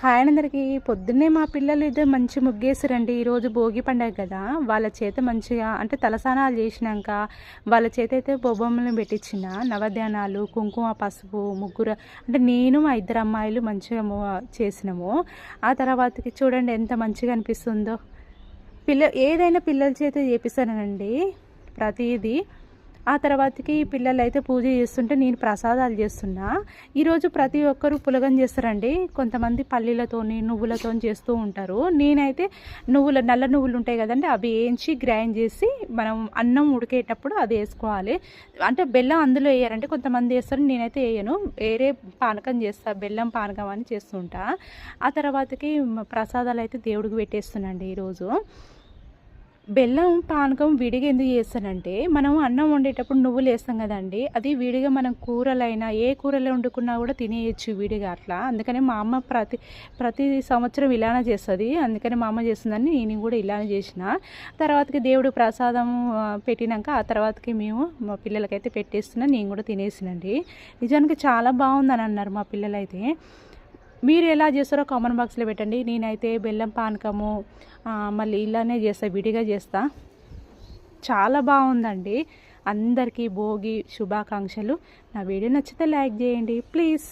Hi అందరికీ పొద్దున్నే మా పిల్లలు ఇద్దరు మంచి ముగ్గేసారండి ఈరోజు భోగి పండగ కదా. వాళ్ళ చేత మంచిగా అంటే తలసానాలు చేసినాక వాళ్ళ చేత అయితే బొబ్బమ్మలను పెట్టించిన. నవధ్యానాలు కుంకుమ పసుపు ముగ్గురు అంటే నేను మా ఇద్దరు అమ్మాయిలు మంచిగా చేసినాము. ఆ తర్వాతకి చూడండి ఎంత మంచిగా అనిపిస్తుందో. పిల్ల ఏదైనా పిల్లల చేత చేపిస్తానండి ప్రతిదీ ఆ తర్వాతకి పిల్లలు అయితే పూజ చేస్తుంటే నేను ప్రసాదాలు చేస్తున్నా. ఈరోజు ప్రతి ఒక్కరూ పులగం చేస్తారండి. కొంతమంది పల్లీలతోని నువ్వులతో చేస్తూ ఉంటారు. నేనైతే నువ్వుల నల్ల నువ్వులు ఉంటాయి కదండి అవి వేయించి గ్రైండ్ చేసి మనం అన్నం ఉడికేటప్పుడు అది వేసుకోవాలి. అంటే బెల్లం అందులో వేయారంటే కొంతమంది వేస్తారు నేనైతే వేయను. వేరే పానకం చేస్తా బెల్లం పానకం అని చేస్తుంటా. ఆ తర్వాతకి ప్రసాదాలు అయితే దేవుడికి పెట్టేస్తున్నాండి ఈరోజు బెల్లం పానకం విడిగా ఎందుకు చేస్తానంటే మనం అన్నం వండేటప్పుడు నువ్వులు వేస్తాం కదండి అది విడిగా మనం కూరలైనా ఏ కూరలో వండుకున్నా కూడా తినేయచ్చు విడిగా అట్లా. అందుకని మా అమ్మ ప్రతి ప్రతి సంవత్సరం ఇలానే చేస్తుంది. అందుకని మా అమ్మ చేస్తుందని నేను కూడా ఇలానే చేసిన. తర్వాతకి దేవుడు ప్రసాదం పెట్టినాక ఆ తర్వాతకి మేము మా పిల్లలకైతే పెట్టేస్తున్నా నేను కూడా తినేసినండి. నిజానికి చాలా బాగుందని అన్నారు మా పిల్లలైతే. మీరు ఎలా చేస్తారో కామెంట్ బాక్స్లో పెట్టండి. నేనైతే బెల్లం పానకము మళ్ళీ ఇలానే చేస్తా విడిగా చేస్తా. చాలా బాగుందండి. అందరికీ భోగి శుభాకాంక్షలు. నా వీడియో నచ్చితే లైక్ చేయండి. ప్లీజ్.